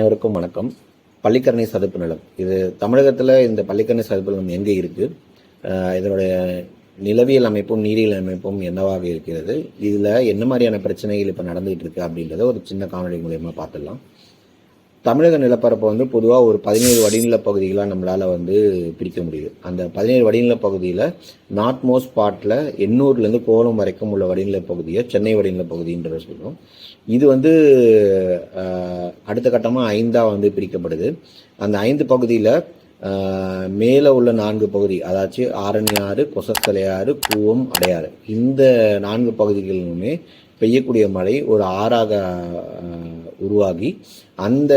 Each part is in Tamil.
அனைவருக்கும் வணக்கம். பள்ளிக்கரணை சதுப்பு நிலம். இது தமிழகத்தில் இந்த பள்ளிக்கரணை சதுப்பு நிலம் எங்கே இருக்குது இதனுடைய நிலவியல் அமைப்பும் நீரியல் அமைப்பும் என்னவாக இருக்கிறது? இதில் என்ன மாதிரியான பிரச்சனைகள் இப்போ நடந்துகிட்டு இருக்கு அப்படின்றத ஒரு சின்ன காணொலி மூலயமா பார்த்துடலாம். தமிழக நிலப்பரப்பை வந்து பொதுவாக ஒரு பதினேழு வடிநில பகுதிகளாக நம்மளால் வந்து பிரிக்க முடியுது. அந்த பதினேழு வடிநில பகுதியில் நார்த் மோஸ்ட் பார்ட்டில் எண்ணூர்லேருந்து கோலம் வரைக்கும் உள்ள வடிநில பகுதியை சென்னை வடிநில பகுதின்றத சொல்கிறோம் இது வந்து அடுத்த கட்டமாக ஐந்தாக வந்து பிரிக்கப்படுது. அந்த ஐந்து பகுதியில் மேலே உள்ள நான்கு பகுதி அதாச்சு ஆரணியாறு கொசத்தலையாறு கூவம் அடையாறு. இந்த நான்கு பகுதிகளிலுமே பெய்யக்கூடிய மழை ஒரு ஆறாக உருவாகி அந்த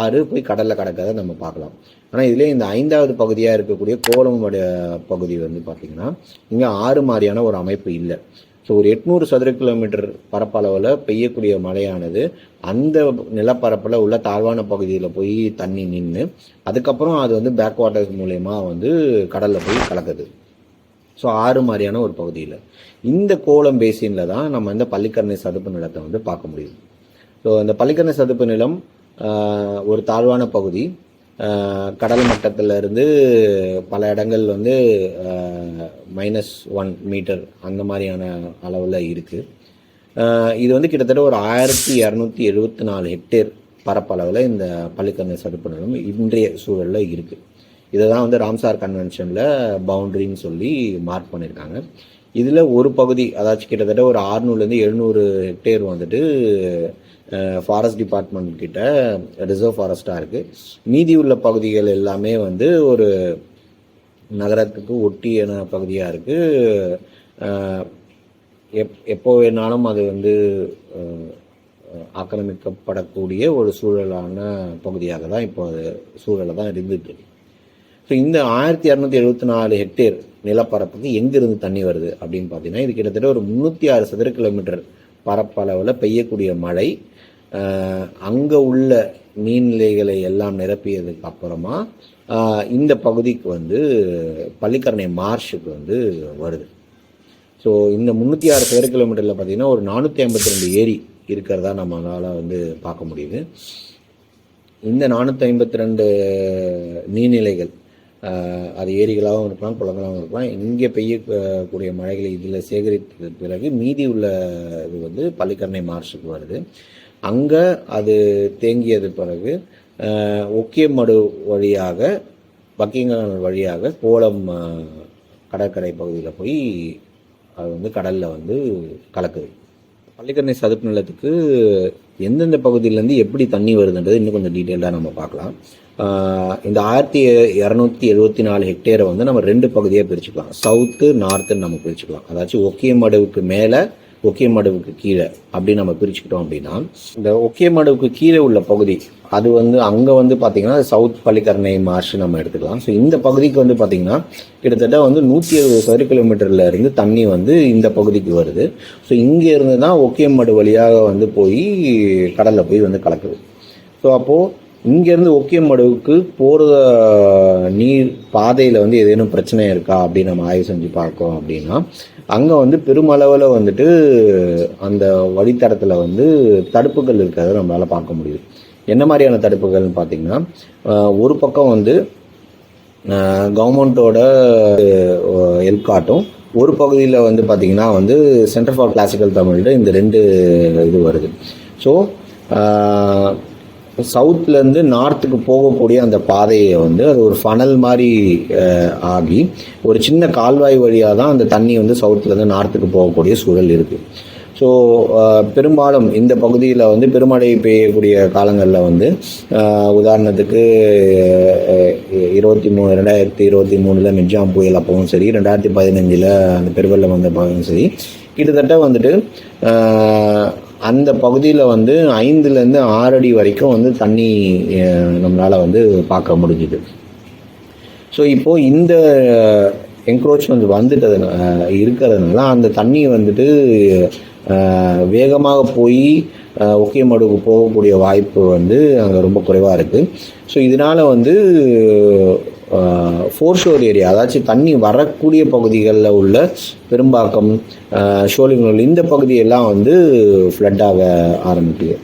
ஆறு போய் கடலில் கடக்கிறத நம்ம பார்க்கலாம். ஆனால் இதுலேயே இந்த ஐந்தாவது பகுதியாக இருக்கக்கூடிய கோலமுடைய பகுதி வந்து பார்த்திங்கன்னா இங்கே ஆறு மாதிரியான ஒரு அமைப்பு இல்லை. ஸோ ஒரு எட்நூறு சதுர கிலோமீட்டர் பரப்பளவில் பெய்யக்கூடிய மழையானது அந்த நிலப்பரப்பில் உள்ள தாழ்வான பகுதியில் போய் தண்ணி நின்று அதுக்கப்புறம் அது வந்து பேக் வாட்டர்ஸ் மூலயமா வந்து கடலில் போய் கலக்குது. ஸோ ஆறு மாதிரியான ஒரு பகுதியில். இந்த கோலம் பேசினில் தான் நம்ம இந்த பள்ளிக்கரணை சதுப்பு நிலத்தை வந்து பார்க்க முடியும். ஸோ இந்த பள்ளிக்கரணை சதுப்பு நிலம் ஒரு தாழ்வான பகுதி. கடல் மட்டத்திலிருந்து பல இடங்கள் வந்து மைனஸ் ஒன் மீட்டர் அந்த மாதிரியான அளவில் இருக்குது இது வந்து கிட்டத்தட்ட ஒரு ஆயிரத்தி இரநூத்தி எழுபத்தி நாலு ஹெக்டேர் பரப்பளவில் இந்த பள்ளிக்கரணை சதுப்பு நிலம் இன்றைய சூழலில் இருக்குது இதை தான் வந்து ராம்சார் கன்வென்ஷனில் பவுண்ட்ரின்னு சொல்லி மார்க் பண்ணியிருக்காங்க இதில் ஒரு பகுதி அதாச்சும் கிட்டத்தட்ட ஒரு ஆறுநூறுலேருந்து எழுநூறு ஹெக்டேர் வந்துட்டு ஃபாரஸ்ட் டிபார்ட்மெண்ட் கிட்ட ரிசர்வ் ஃபாரஸ்ட்டாக இருக்குது மீதி உள்ள பகுதிகள் எல்லாமே வந்து ஒரு நகரத்துக்கு ஒட்டியான பகுதியாக இருக்குது எப் எப்போ வேணாலும் அது வந்து ஆக்கிரமிக்கப்படக்கூடிய ஒரு சூழலான பகுதியாக தான் இப்போ அது சூழலை தான் இருந்துட்டு ஸோ இந்த ஆயிரத்தி இரநூத்தி எழுபத்தி நாலு ஹெக்டேர் நிலப்பரப்புக்கு எங்கிருந்து தண்ணி வருது அப்படின்னு பார்த்தீங்கன்னா இது கிட்டத்தட்ட ஒரு முந்நூற்றி ஆறு சதுர கிலோமீட்டர் பரப்பளவில் பெய்யக்கூடிய மழை அங்கே உள்ள நீர்நிலைகளை எல்லாம் நிரப்பியதுக்கு அப்புறமா இந்த பகுதிக்கு வந்து பள்ளிக்கரணை மார்ஷுக்கு வந்து வருது. ஸோ இந்த முந்நூற்றி ஆறு சதுர கிலோமீட்டரில் பார்த்தீங்கன்னா ஒரு நானூற்றி ஐம்பத்தி ரெண்டு ஏரி இருக்கிறதா நம்மளால் வந்து பார்க்க முடியுது. இந்த நானூற்றி ஐம்பத்தி ரெண்டு நீர்நிலைகள் அது ஏரிகளாகவும் இருக்கலாம் குளங்களாகவும் இருக்கலாம். இங்கே பெய்யக்கூடிய மழைகளை இதில் சேகரித்த பிறகு மீதி உள்ள இது வந்து பள்ளிக்கரணை மார்ஷுக்கு வருது. அங்கே அது தேங்கியது பிறகு ஒக்கியமடு வழியாக பக்கிங்காம் வழியாக கோலம் கடற்கரை பகுதியில் போய் அது வந்து கடலில் வந்து கலக்குது. பள்ளிக்கரணை சதுப்பு நிலத்துக்கு எந்தெந்த பகுதியிலேருந்து எப்படி தண்ணி வருதுன்றது இன்னும் கொஞ்சம் டீட்டெயிலாக நம்ம பார்க்கலாம். இந்த ஆயிரத்தி இரநூத்தி எழுபத்தி நாலு ஹெக்டேரை வந்து நம்ம ரெண்டு பகுதியாக பிரிச்சுக்கலாம். சவுத்து நார்த்துன்னு நம்ம பிரிச்சுக்கலாம். அதாச்சும் ஒக்கியமடுவுக்கு மேலே ஒக்கியமடுவுக்கு கீழே அப்படி நம்ம பிரிச்சுக்கிட்டோம் அப்படின்னா இந்த ஒக்கியமடுவுக்கு கீழே உள்ள பகுதி அது வந்து அங்கே வந்து பார்த்தீங்கன்னா சவுத் பள்ளிக்கரணை மார்ஷ் நம்ம எடுத்துக்கலாம். ஸோ இந்த பகுதிக்கு வந்து பார்த்தீங்கன்னா கிட்டத்தட்ட வந்து நூற்றி எழுபது சதுர கிலோமீட்டரில் இருந்து தண்ணி வந்து இந்த பகுதிக்கு வருது. ஸோ இங்கே இருந்து தான் மடு வழியாக வந்து போய் கடலில் போய் வந்து கலக்குது. ஸோ அப்போது இங்கேருந்து ஒக்கியம்படுவுக்கு போகிற நீர் பாதையில் வந்து ஏதேனும் பிரச்சனை இருக்கா அப்படின்னு நம்ம ஆய்வு செஞ்சு பார்க்கோம் அப்படின்னா அங்கே வந்து பெருமளவில் வந்துட்டு அந்த வழித்தடத்தில் வந்து தடுப்புகள் இருக்கிறத நம்மளால் பார்க்க முடியுது. என்ன மாதிரியான தடுப்புகள்னு பார்த்தீங்கன்னா ஒரு பக்கம் வந்து கவர்மெண்ட்டோட ஹெல்ப் காட்டும். ஒரு பகுதியில் வந்து பார்த்திங்கன்னா வந்து சென்டர் ஃபார் கிளாசிக்கல் தமிழில் இந்த ரெண்டு இது வருது. ஸோ சவுத்துலேருந்து நார்த்துக்கு போகக்கூடிய அந்த பாதையை வந்து அது ஒரு ஃபனல் மாதிரி ஆகி ஒரு சின்ன கால்வாய் வழியாக தான் அந்த தண்ணி வந்து சவுத்துலேருந்து நார்த்துக்கு போகக்கூடிய சூழல் இருக்குது ஸோ பெரும்பாலும் இந்த பகுதியில் வந்து பெருமழை பெய்யக்கூடிய காலங்களில் வந்து உதாரணத்துக்கு இருபத்தி மூணு ரெண்டாயிரத்தி இருபத்தி மூணில் மிக்ஜாம் புயல் அப்பவும் சரி ரெண்டாயிரத்தி பதினஞ்சில் அந்த பெருவெள்ளம் வந்த பகுதியும் சரி கிட்டத்தட்ட வந்துட்டு அந்த பகுதியில் வந்து ஐந்துலேருந்து ஆறு அடி வரைக்கும் வந்து தண்ணி நம்மளால் வந்து பார்க்க முடிஞ்சுது. ஸோ இப்போது இந்த என்க்ரோச்மெண்ட் வந்துட்டதுனால இருக்கிறதுனால அந்த தண்ணி வந்துட்டு வேகமாக போய் ஒக்கியமடுக்கு போகக்கூடிய வாய்ப்பு வந்து அங்கே ரொம்ப குறைவாக இருக்குது ஸோ இதனால் வந்து ஃபோர்ஷோர் ஏரியா அதாச்சும் தண்ணி வரக்கூடிய பகுதிகளில் உள்ள பெரும்பாக்கம் ஷோலிங்கல் இந்த பகுதியெல்லாம் வந்து ஃப்ளட் ஆக ஆரம்பிக்குது.